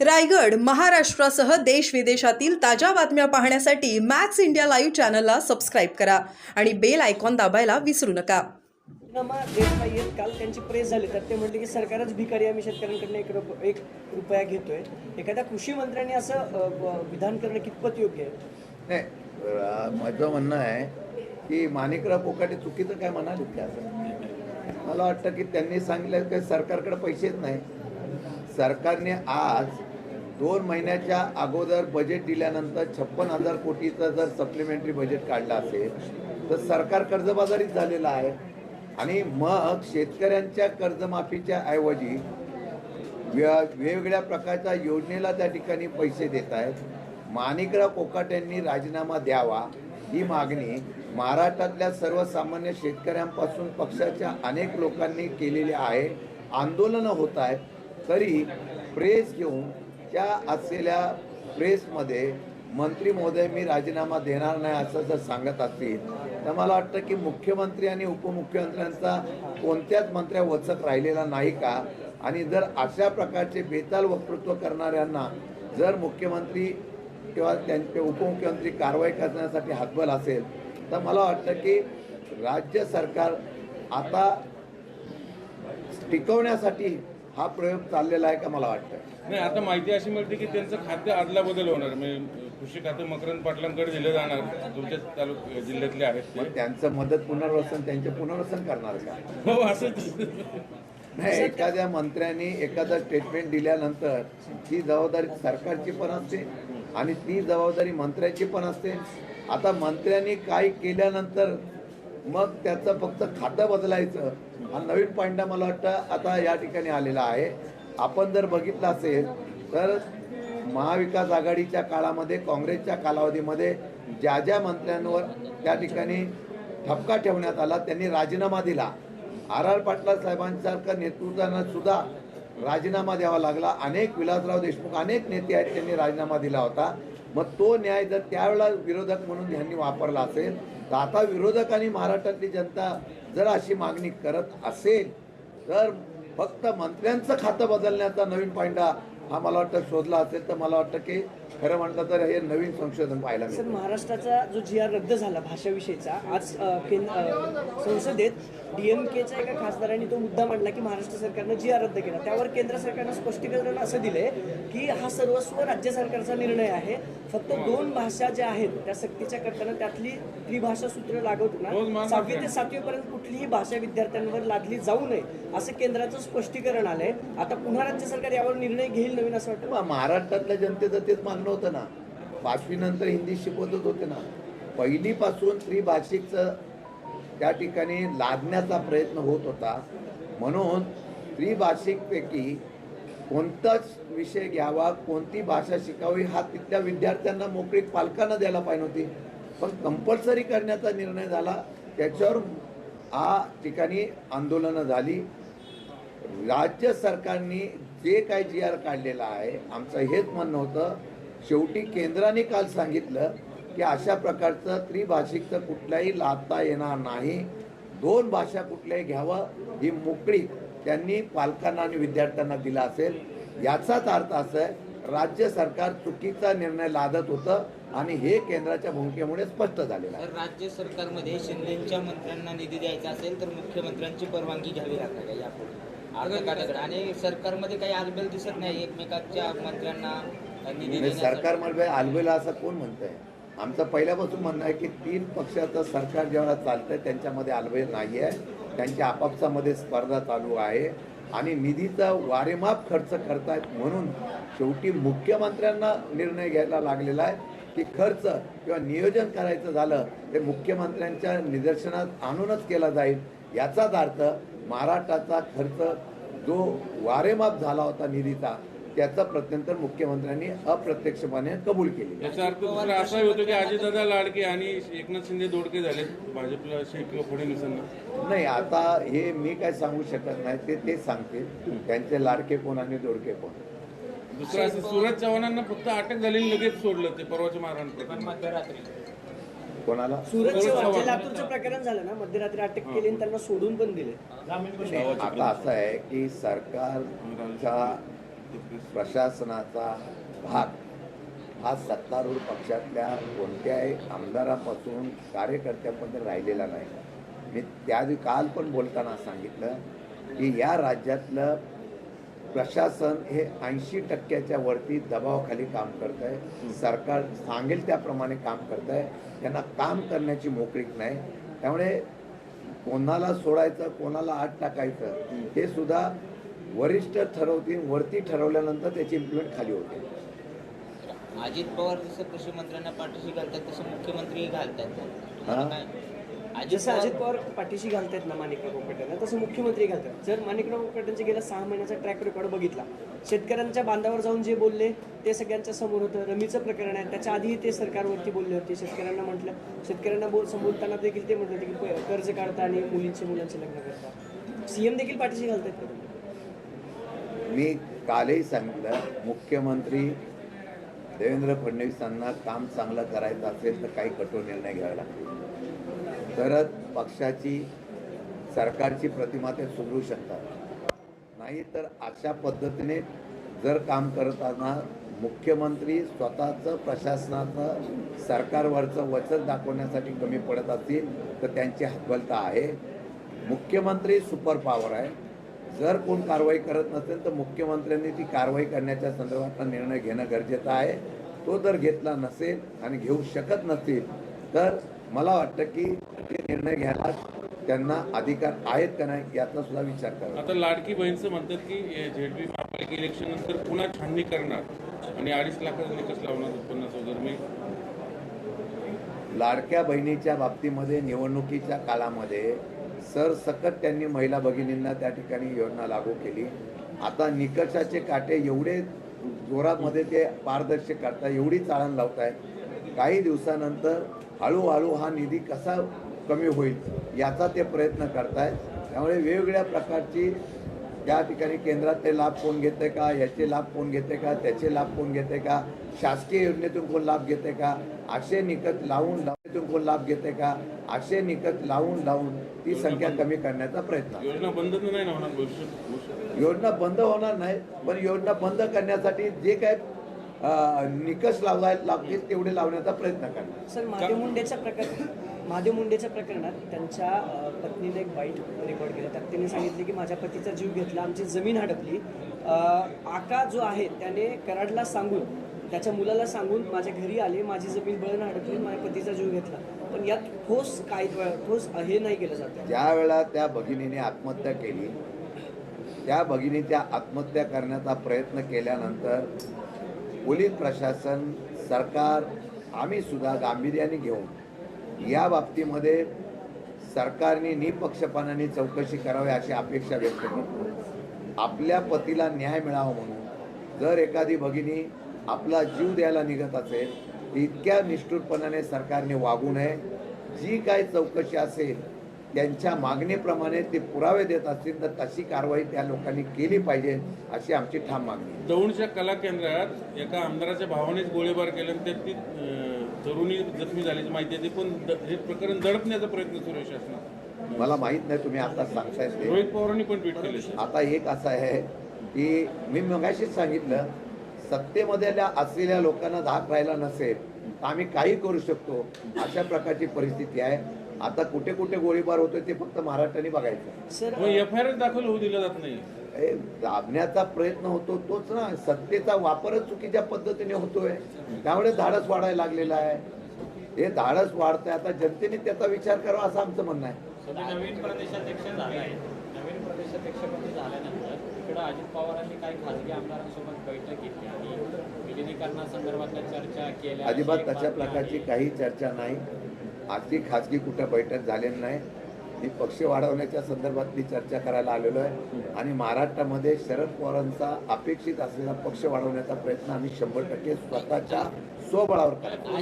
रायगड महाराष्ट्रासह देश विदेशातील ताज्या बातम्या पाहण्यासाठी मॅक्स इंडिया लाईव्ह चॅनलला सबस्क्राईब करा आणि बेल आयकॉन दाबायला विसरू नका. देत नाहीयेत काल त्यांची प्रेस झाली तर ते म्हटले की सरकारच भिकारी आम्ही शेतकऱ्यांकडनं एक रुप एक रुपया घेतोय. एखाद्या कृषी मंत्र्यांनी असं विधान करणं कितपत योग्य आहे? नाही माझं म्हणणं आहे की माणिकराव कोकाटे चुकीचं काय म्हणाले ते असं? मला वाटतं की त्यांनी सांगितलं की सरकारकडे पैसेच नाही. सरकारने आज दोन महिन्याच्या अगोदर बजेट दिल्यानंतर छप्पन हजार कोटीचं जर सप्लिमेंटरी बजेट काढलं असेल तर सरकार कर्जबाजारीच झालेलं आहे. आणि मग शेतकऱ्यांच्या कर्जमाफीच्या ऐवजी वेगवेगळ्या प्रकारच्या योजनेला त्या ठिकाणी पैसे देत आहेत. माणिकराव कोकाटेंनी राजीनामा द्यावा ही मागणी महाराष्ट्रातल्या सर्वसामान्य शेतकऱ्यांपासून पक्षाच्या अनेक लोकांनी केलेली आहे. आंदोलनं होत आहेत. तरी प्रेस घेऊन त्या असलेल्या प्रेसमध्ये मंत्री महोदय मी राजीनामा देणार नाही असं जर सांगत असतील तर मला वाटतं की मुख्यमंत्री आणि उपमुख्यमंत्र्यांचा कोणत्याच मंत्र्या वचक राहिलेला नाही का? आणि जर अशा प्रकारचे बेताल वक्तृत्व करणाऱ्यांना जर मुख्यमंत्री किंवा त्यांचे उपमुख्यमंत्री कारवाई करण्यासाठी हातबल असेल तर मला वाटतं की राज्य सरकार आता टिकवण्यासाठी हा प्रयोग चाललेला आहे का मला वाटतं नाही आता माहिती अशी मिळते की त्यांचं खाते आदला बदल होणार. म्हणजे कृषी खाते मकरंद पाटलांकडे दिलं जाणार. तुमच्या तालुक जिल्ह्यातले आहेत ते. मग त्यांचं मदत पुनर्वसन त्यांचे पुनर्वसन करणार का? हो असंच. नाही एखाद्या मंत्र्यांनी एखादं स्टेटमेंट दिल्यानंतर ती जबाबदारी सरकारची पण असते आणि ती जबाबदारी मंत्र्याची पण असते. आता मंत्र्यांनी काय केल्यानंतर मग त्याचं फक्त खातं बदलायचं. हा नवीन पॉईंट मला वाटतं आता या ठिकाणी आलेला आहे. आपण जर बघितलं असेल तर महाविकास आघाडीच्या काळामध्ये काँग्रेसच्या कालावधीमध्ये ज्या ज्या मंत्र्यांवर त्या ठिकाणी ठपका ठेवण्यात आला त्यांनी राजीनामा दिला. आर आर पाटला साहेबांसारख्या नेतृत्वांना सुद्धा राजीनामा द्यावा लागला. अनेक विलासराव देशमुख अनेक नेते आहेत त्यांनी राजीनामा दिला होता. मग तो न्याय जर त्यावेळेला विरोधक म्हणून यांनी वापरला असेल तर आता विरोधक आणि महाराष्ट्रातली जनता जर अशी मागणी करत असेल तर फक्त मंत्र्यांचं खातं बदलण्याचा नवीन पॉईंट हा मला वाटतं शोधला असेल. तर मला वाटतं की खरं म्हटलं तर हे नवीन संशोधन पाहायला सर महाराष्ट्राचा जो जी आर रद्द झाला भाषाविषयीचा आज अ, केंद अ, संसदेत डीएमकेच्या एका खासदारांनी तो मुद्दा मांडला की महाराष्ट्र सरकारनं जी आर रद्द केला. त्यावर केंद्र सरकारनं स्पष्टीकरण असं दिलंय की हा सर्वस्व राज्य सरकारचा निर्णय आहे. फक्त दोन भाषा ज्या आहेत त्या सक्तीच्या करताना त्यातली त्रिभाषा सूत्र लागू रोज होणार मानतात सहावी? ते सातवीपर्यंत कुठलीही भाषा विद्यार्थ्यांवर लादली जाऊ नये असं केंद्राचं स्पष्टीकरण आलंय. आता पुन्हा राज्य सरकार यावर निर्णय घेईल नवीन असं वाटतं? महाराष्ट्रातल्या जनतेचं तेच लागलं होतं ना पाचवीनंतर हिंदी शिकवतच होते ना. पहिलीपासून त्रिभाषिकचं त्या ठिकाणी लादण्याचा प्रयत्न होत होता. म्हणून त्रिभाषिकपैकी कोणताच विषय घ्यावा कोणती भाषा शिकावी हा तिथल्या विद्यार्थ्यांना मोकळी पालकांना द्यायला पाहिजे होती. पण कंपल्सरी करण्याचा निर्णय झाला. त्याच्यावर आ ठिकाणी आंदोलनं झाली. राज्य सरकारने जे काय जी आर काढलेला आहे आमचं हेच म्हणणं होतं शेवटी केंद्राने काल सांगितलं की अशा प्रकारचं त्रिभाषिकचं कुठल्याही लादता येणार नाही. दोन भाषा कुठल्याही घ्यावं ही मोकळी त्यांनी पालकांना आणि विद्यार्थ्यांना दिला असेल. याचाच अर्थ असा आहे राज्य सरकार चुकीचा निर्णय लादत होतं आणि हे केंद्राच्या भूमिकेमुळे स्पष्ट झालेलं आहे. तर राज्य सरकारमध्ये शिंदेच्या मंत्र्यांना निधी द्यायचा असेल तर मुख्यमंत्र्यांची परवानगी घ्यावी लागते का यापुढे. आणि सरकारमध्ये काही आलबेल दिसत नाही एकमेकांच्या मंत्र्यांना. आणि देण्यासाठी. सरकारमध्ये आलबेला असं कोण म्हणतंय? आमचं पहिल्यापासून म्हणणं आहे की तीन पक्षाचं सरकार जेव्हा चालतंय त्यांच्यामध्ये आलबेल नाही आहे त्यांच्या आपापसामध्ये स्पर्धा चालू आहे. आणि निधीचा वारेमाप खर्च करतायत म्हणून शेवटी मुख्यमंत्र्यांना निर्णय घ्यायला लागलेला आहे की खर्च किंवा नियोजन करायचं झालं ते मुख्यमंत्र्यांच्या निदर्शनात आणूनच केला जाईल. याचाच अर्थ महाराष्ट्राचा खर्च जो वारेमाप झाला होता निधीचा त्याचा प्रत्यंतर मुख्यमंत्र्यांनी अप्रत्यक्षपणे कबूल केली याचा अर्थ दुसरा असाही होतो की अजितदादा लाडके आणि एकनाथ शिंदे दोडके झाले भाजपला असे किंवा पुढे निसंग नाही आता हे मी काय सांगू शकत नाही ते ते सांगतील. त्यांचे लाडके कोण आणि दोडके कोण? दुसरं असं सुरज चव्हाणांना फक्त अटक झालेली लगेच सोडलं ते परवाच्या पण महाराष्ट्र मध्यरात्री. कोणाला? प्रकरण झालं ना मध्यरात्री अटक केली त्यांना सोडून पण दिले. नाही, आता असं आहे की सरकारच्या प्रशासनाचा भाग. हा सत्तारूढ पक्षातल्या कोणत्याही आमदारापासून कार्यकर्त्यापर्यंत राहिलेला नाही. मी त्या काल पण बोलताना सांगितलं की या राज्यातलं प्रशासन हे ऐंशी टक्क्याच्या वरती दबावाखाली काम करत आहे सरकार सांगेल त्याप्रमाणे काम करत आहे त्यांना काम करण्याची मोकळीक नाही. त्यामुळे कोणाला सोडायचं कोणाला आत टाकायचं ते सुद्धा वरिष्ठ ठरवतील वरती ठरवल्यानंतर त्याची इम्प्लिमेंट खाली होते. अजित पवार जसं कृषी मंत्र्यांना पाठीशी घालतात तसं मुख्यमंत्री घालतात. हा? जसं अजित पवार पाठीशी घालतायत ना माणिकराव कोकाटेंना तसं मुख्यमंत्री घालतात. जर माणिकराव कोकाटेंच्या गेल्या सहा महिन्याचा ट्रॅक रेकॉर्ड बघितला शेतकऱ्यांच्या बांधावर जाऊन जे बोलले ते सगळ्यांच्या समोर होतं. रमीचं प्रकरण आहे. त्याच्या आधीही ते सरकारवरती बोलले होते. शेतकऱ्यांना म्हटलं शेतकऱ्यांना बोल संबोधताना देखील ते म्हणत होते की कर्ज काढता आणि मुलींचे मुलांचे लग्न करता. सीएम देखील पाठीशी तुम्ही? मी कालही सांगितलं मुख्यमंत्री देवेंद्र फडणवीसांना काम चांगलं करायचं असेल तर काही कठोर निर्णय घ्यावे लागतील. तरच पक्षाची सरकारची प्रतिमा ते सुधरू शकतात. नाही तर अशा पद्धतीने जर काम करताना मुख्यमंत्री स्वतःचं प्रशासनाचं सरकारवरचं वचन दाखवण्यासाठी कमी पडत असतील तर त्यांची हतबलता आहे. मुख्यमंत्री सुपर पॉवर आहे. जर कोण कारवाई करत नसेल तर मुख्यमंत्र्यांनी ती कारवाई करण्याच्या संदर्भातला निर्णय घेणं गरजेचं आहे. तो जर घेतला नसेल आणि घेऊ शकत नसतील तर मला वाटतं की ते निर्णय घ्यायला त्यांना अधिकार आहेत का नाही याचा सुद्धा विचार करावा. आता लाडकी बहीणचं म्हणतात की झेडपी महापालिका इलेक्शन नंतर पुन्हा छाननी करणार आणि अडीच लाखाचा निकष लावणार उत्पन्नाचा वगैरे मी लाडक्या बहिणीच्या बाबतीमध्ये निवडणुकीच्या काळामध्ये सरसकट त्यांनी महिला भगिनींना त्या ठिकाणी योजना लागू केली. आता निकषाचे काटे एवढे जोरामध्ये ते पारदर्शक करता एवढी चाळण लावत आहे काही दिवसानंतर हळूहळू हा निधी कसा कमी होईल याचा ते प्रयत्न करतायत. त्यामुळे वेगवेगळ्या प्रकारची त्या ठिकाणी केंद्रातले लाभ कोण घेते का याचे लाभ कोण घेते का त्याचे लाभ कोण घेते का शासकीय योजनेतून कोण लाभ घेते का असे निकष लावून लावून कोण लाभ घेते का असे निकष लावून लावून ती संख्या कमी करण्याचा प्रयत्न. योजना बंद नाही होणार. योजना बंद होणार नाही पण योजना बंद करण्यासाठी जे काय निकष लावायला लागतील तेवढे लावण्याचा प्रयत्न करणार. सर महादेव मुंडेच्या प्रकार महादेव मुंडेच्या प्रकरणात त्यांच्या पत्नीने एक बाईट रेकॉर्ड केला. त्यात त्यांनी सांगितले की माझ्या पतीचा जीव घेतला आमची जमीन हडपली. आका जो आहे त्याने कराडला सांगून त्याच्या मुलाला सांगून माझ्या घरी आले माझी जमीन बळण हडपली माझ्या पतीचा जीव घेतला. पण यात ठोस काय ठोस हे नाही केलं जातं. ज्या वेळा त्या भगिनीने आत्महत्या केली त्या भगिनीच्या आत्महत्या करण्याचा प्रयत्न केल्यानंतर पोलीस प्रशासन सरकार आम्ही सुद्धा गांभीर्याने घेऊन या बाबतीमध्ये सरकारने निपक्षपानाने चौकशी करावी अशी अपेक्षा व्यक्त करतो. आपल्या पतीला न्याय मिळावा म्हणून जर एखादी भगिनी आपला जीव द्यायला निघत असेल तर इतक्या निष्ठुरपणाने सरकारने वागू नये. जी काय चौकशी असेल त्यांच्या मागणीप्रमाणे ते पुरावे देत असतील तर तशी कारवाई त्या लोकांनी केली पाहिजे अशी आमची ठाम मागणी. दौंडच्या कला केंद्रात एका आमदाराच्या भावानेच गोळीबार केला आणि त्यात ती तरुणी जखमी झाल्याची माहिती आहे. ती पण हे प्रकरण दडपण्याचा प्रयत्न सुरू आहे शासनात. मला माहीत नाही तुम्ही आता सांगतायत ते. रोहित पवारांनी पण ट्विट केले आता एक असं आहे की मी मगाशीच सांगितलं सत्तेमध्ये असलेल्या लोकांना धाक राहिला नसेल तर आम्ही काही करू शकतो अशा प्रकारची परिस्थिती आहे. आता कुठे कुठे गोळीबार होतोय ते फक्त महाराष्ट्राने बघायचं. सर एफ आय आर दाखल होऊ दिला जात नाही. हे दाबण्याचा प्रयत्न होतो तोच ना सत्तेचा वापरच चुकीच्या पद्धतीने होतोय. त्यामुळे धाडस वाढायला लागलेलं आहे. हे धाडस वाढतंय आता जनतेने त्याचा विचार करावा असं आमचं म्हणणं आहे. सध्या नवीन प्रदेशाध्यक्ष झाला आहे नवीन प्रदेशाध्यक्षपदी झाल्यानंतर इकडं अजित पवारांनी काही खासगी आमदारांसोबत बैठक घेतली आणि विलिनीकरणासंदर्भातल्या चर्चा केल्या. अजिबात तशा प्रकारची. काही चर्चा नाही. अगदी खाजगी कुठं बैठक झालेली नाही मी पक्ष वाढवण्याच्या संदर्भातली चर्चा करायला आलेलो आहे. आणि महाराष्ट्रामध्ये शरद पवारांचा अपेक्षित असलेला पक्ष वाढवण्याचा प्रयत्न आम्ही शंभर टक्के स्वतःच्या स्वबळावर करतो.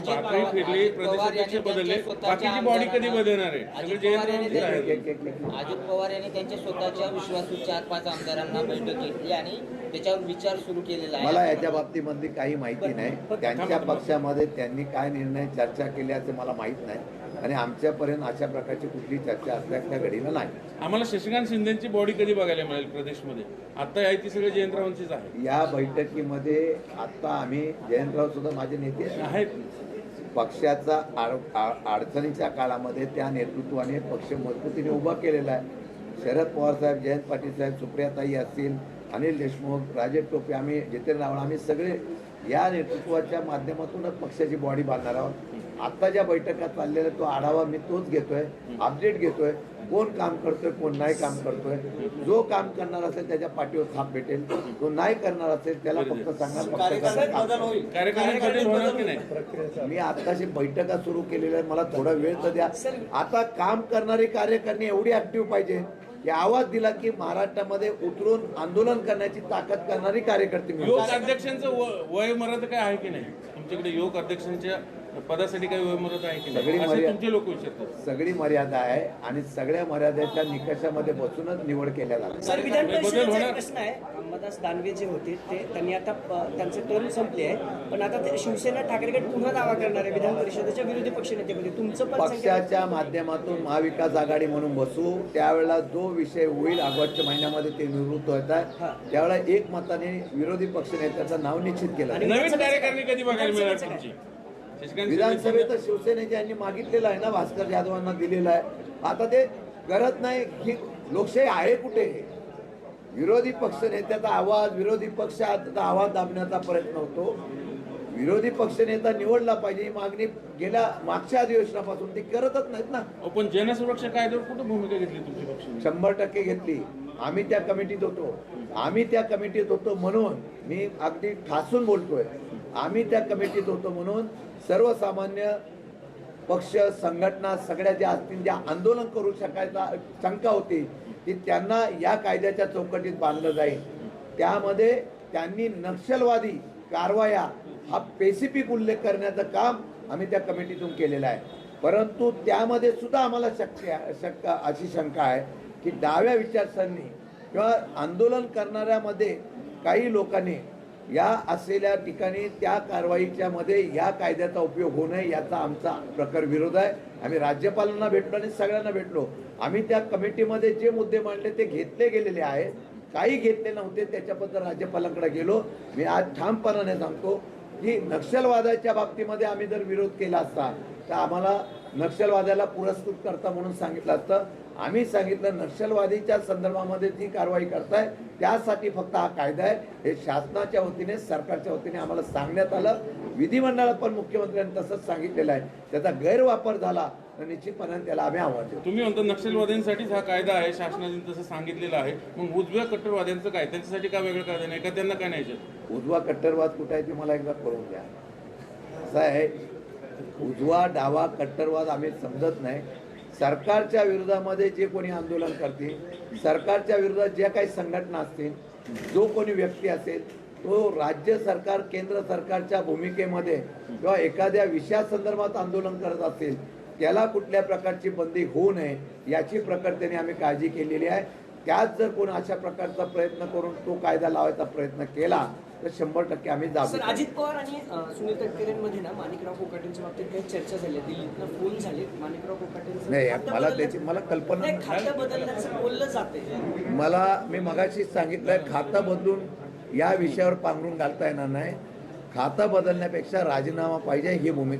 अजित पवार- यांनी त्यांच्या स्वतःच्या विश्वासू चार पाच आमदारांना बैठक घेतली आणि त्याच्यावर विचार सुरू केलेला मला आहे याच्या बाबतीमधली काही माहिती नाही. त्यांच्या पक्षामध्ये त्यांनी काय निर्णय चर्चा केल्याचे मला माहीत नाही. आणि आमच्यापर्यंत अशा प्रकारची कुठली चर्चा असल्या त्या घडीला नाही. आम्हाला शशिकांत शिंदेची बॉडी कधी बघायला मिळेल प्रदेशमध्ये? आता आहे ती सगळे जयंतरावांचीच आहे या बैठकीमध्ये आता आम्ही जयंतराव सुद्धा माझे नेते आहेत. आहेत. पक्षाचा आड- आ- अडचणीच्या काळामध्ये त्या नेतृत्वाने पक्ष मजबूतीने उभा केलेला आहे. शरद पवार साहेब जयंत पाटील साहेब सुप्रियाताई असतील अनिल देशमुख राजेश टोपे आम्ही जितेंद्र रावळ आम्ही सगळे या नेतृत्वाच्या माध्यमातूनच पक्षाची बॉडी बांधणार आहोत. आता ज्या बैठका चाललेल्या तो आढावा मी तोच घेतोय अपडेट घेतोय. कोण काम करतोय कोण नाही काम करतोय. जो काम करणार असेल त्याच्या पाठीवर थाप भेटेल. जो नाही करणार असेल त्याला फक्त सांगणार मी आताशी बैठका सुरू केलेल्या मला थोडा वेळ तर द्या. आता काम करणारे कार्यकर्ते एवढी ऍक्टिव्ह पाहिजे. की आवाज दिला की महाराष्ट्रामध्ये उतरून आंदोलन करण्याची ताकद करणारी कार्यकर्ते. योग अध्यक्षांचं वय मर्यादा काय आहे की नाही? तुमच्याकडे योग अध्यक्षांच्या पदासाठी काही वय मर्यादा आहे की सगळी नाही असे मर्या- तुमचे लोक विचारतात. सगळी मर्यादा आहे आणि सगळ्या मर्यादेच्या निकषामध्ये बसूनच निवड केल्या जातात. सर विधान बदल परिषदेचा एक? प्रश्न आहे. अंबादास दानवे जे होते ते त्यांनी आता अ, त्यांचं टर्म संपले आहे. पण आता ते शिवसेना ठाकरे गट पुन्हा दावा करणार आहे विधान परिषदेच्या विरोधी पक्षनेतेमध्ये तुमचं पण पक्षाच्या माध्यमातून महाविकास आघाडी म्हणून बसू त्यावेळेला जो विषय होईल ऑगस्टच्या महिन्यामध्ये ते निवृत्त होत आहे. त्यावेळेला एक मताने विरोधी पक्षनेत्याचं नाव निश्चित केलं आणि. नवीन कार्यकारिणी कधी बघायला मिळणार? तुमची? विधानसभेत शिवसेनेचे यांनी मागितलेलं आहे ना भास्कर जाधवांना दिलेलं आहे. आता ते करत नाही की लोकशाही आहे कुठे? विरोधी पक्ष नेत्याचा आवाज विरोधी पक्षाचा आवाज दाबण्याचा प्रयत्न होतो. विरोधी पक्षनेता निवडला पाहिजे ही मागणी गेल्या मागच्या अधिवेशनापासून ते करतच नाहीत ना. पण जनसुरक्षा कायद्यावर कुठं भूमिका घेतली तुमची शंभर टक्के घेतली. आम्ही त्या कमिटीत होतो. आम्ही त्या कमिटीत होतो म्हणून मी अगदी ठासून बोलतोय. आम्ही त्या कमिटीत होतो म्हणून सर्वसामान्य पक्ष संघटना सगळ्या ज्या असतील ज्या आंदोलन करू शकायचा शंका होती ती त्यांना या कायद्याच्या चौकटीत बांधलं जाईल. त्यामध्ये त्यांनी नक्षलवादी कारवाया हा पेसिफिक उल्लेख करण्याचं काम आम्ही त्या कमिटीतून केलेलं आहे. परंतु त्यामध्ये सुद्धा आम्हाला शक्य शक्य अशी शंका आहे की डाव्या विचारसरणी किंवा आंदोलन करणाऱ्यामध्ये काही लोकांनी या असलेल्या ठिकाणी त्या कारवाईच्या मध्ये या कायद्याचा उपयोग होऊ नये याचा आमचा प्रखर विरोध आहे. आम्ही राज्यपालांना भेटलो आणि सगळ्यांना भेटलो. आम्ही त्या कमिटीमध्ये जे मुद्दे मांडले ते घेतले गेलेले आहेत काही घेतले नव्हते त्याच्याबद्दल राज्यपालांकडे गेलो. मी आज ठामपणाने सांगतो की नक्षलवादाच्या बाबतीमध्ये आम्ही जर विरोध केला असता तर आम्हाला नक्षलवादाला पुरस्कृत करता म्हणून सांगितलं असतं. आम्ही सांगितलं नक्षलवादीच्या संदर्भामध्ये जी कारवाई करताय त्यासाठी फक्त हा कायदा आहे. हे शासनाच्या वतीने सरकारच्या वतीने आम्हाला सांगण्यात आलं. विधिमंडळात पण मुख्यमंत्र्यांनी तसंच सांगितलेलं आहे. त्याचा गैरवापर झाला तर निश्चितपणे त्याला आम्ही आव्हान देऊ. तुम्ही म्हणता नक्षलवाद्यांसाठीच हा कायदा आहे शासनाने तसं सांगितलेलं आहे. मग उजव्या कट्टरवाद्यांचं काय? त्यांच्यासाठी काय वेगळं कायदा नाही? का त्यांना काय नाही? उजवा कट्टरवाद कुठे आहे ते मला एकदा कळून द्या. असं आहे. उजवा डावा कट्टरवाद आम्ही समजत नाही. सरकारच्या विरोधामध्ये जे कोणी आंदोलन करतील सरकारच्या विरोधात ज्या काही संघटना असतील जो कोणी व्यक्ती असेल तो राज्य सरकार केंद्र सरकारच्या भूमिकेमध्ये किंवा एखाद्या विषयासंदर्भात आंदोलन करत असेल त्याला कुठल्या प्रकारची बंदी होऊ नये याची प्रकर्तेने आम्ही काळजी केलेली आहे. त्यात जर कोण अशा प्रकारचा प्रयत्न करून तो कायदा लावायचा प्रयत्न केला तर शंभर टक्के आम्ही सर जाबू अजित पवार आणि सुनील तटकरेंमध्ये ना माणिकराव कोकाटेंच्या बाबतीत काही चर्चा झाली दिल्लीतनं फोन झाले माणिकराव कोकाटेंचं नाही मला त्याची मला कल्पना खातं बदलण्याचं बोललं जाते मला मी मगाशी सांगितलंय खातं बदलून या विषयावर पांघरून घालता येणार नाही. खातं बदलण्यापेक्षा राजीनामा पाहिजे ही भूमिका